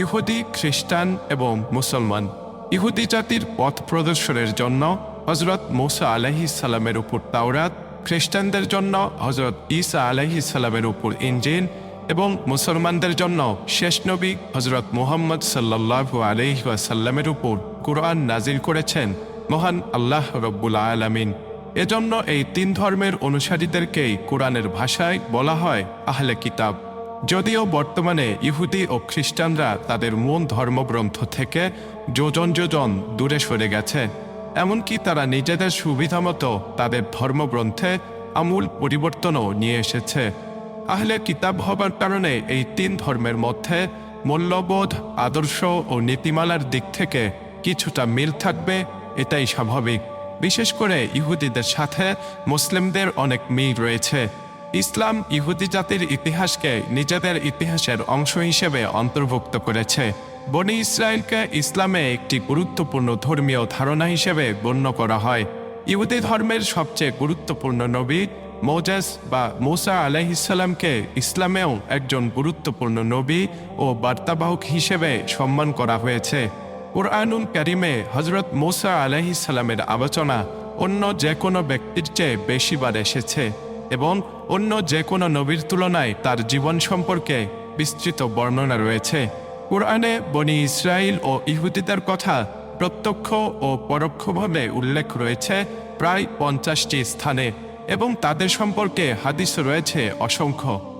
ইহুদি, খ্রিস্টান এবং মুসলমান। ইহুদি জাতির পথ প্রদর্শনের জন্য হজরত মৌসা আলাহি সালামের উপর তাওরাত, খ্রিস্টানদের জন্য হজরত ঈসা আলাহি সালামের উপর ইঞ্জিন এবং মুসলমানদের জন্য শেষ নবী হজরত মুহাম্মদ সাল্লাহু আলহিহাসাল্লামের উপর কোরআন নাজিল করেছেন মহান আল্লাহ রব্বুল আলামিন। এজন্য এই তিন ধর্মের অনুসারীদেরকেই কোরআনের ভাষায় বলা হয় আহলে কিতাব। যদিও বর্তমানে ইহুদি ও খ্রিস্টানরা তাদের মূল ধর্মগ্রন্থ থেকে যোজন যোজন দূরে সরে গেছে, এমনকি তারা নিজেদের সুবিধামতো তাদের ধর্মগ্রন্থে আমূল পরিবর্তনও নিয়ে এসেছে। আহলে কিতাব হবার কারণে এই তিন ধর্মের মধ্যে মূল্যবোধ, আদর্শ ও নীতিমালার দিক থেকে কিছুটা মিল থাকবে, এটাই স্বাভাবিক। বিশেষ করে ইহুদিদের সাথে মুসলিমদের অনেক মিল রয়েছে। ইসলাম ইহুদি জাতির ইতিহাসকে নিজেদের ইতিহাসের অংশ হিসেবে অন্তর্ভুক্ত করেছে। বনি ইসরায়েলকে ইসলামে একটি গুরুত্বপূর্ণ ধর্মীয় ধারণা হিসেবে গণ্য করা হয়। ইহুদি ধর্মের সবচেয়ে গুরুত্বপূর্ণ নবী মোজাস বা মুসা আলাইহিসাল্লামকে ইসলামেও একজন গুরুত্বপূর্ণ নবী ও বার্তাবাহক হিসেবে সম্মান করা হয়েছে। কোরআনুল ক্যারিমে হজরত মুসা আলাইহিসাল্লামের আলোচনা অন্য যে কোনো ব্যক্তির চেয়ে বেশিবার এসেছে। এবং অন্য যে কোনো নবীর তুলনায় তার জীবন সম্পর্কে বিস্তৃত বর্ণনা রয়েছে। কোরআনে বনি ইসরায়েল ও ইহুদিদের কথা প্রত্যক্ষ ও পরোক্ষভাবে উল্লেখ রয়েছে প্রায় পঞ্চাশটি স্থানে এবং তাদের সম্পর্কে হাদিস রয়েছে অসংখ্য।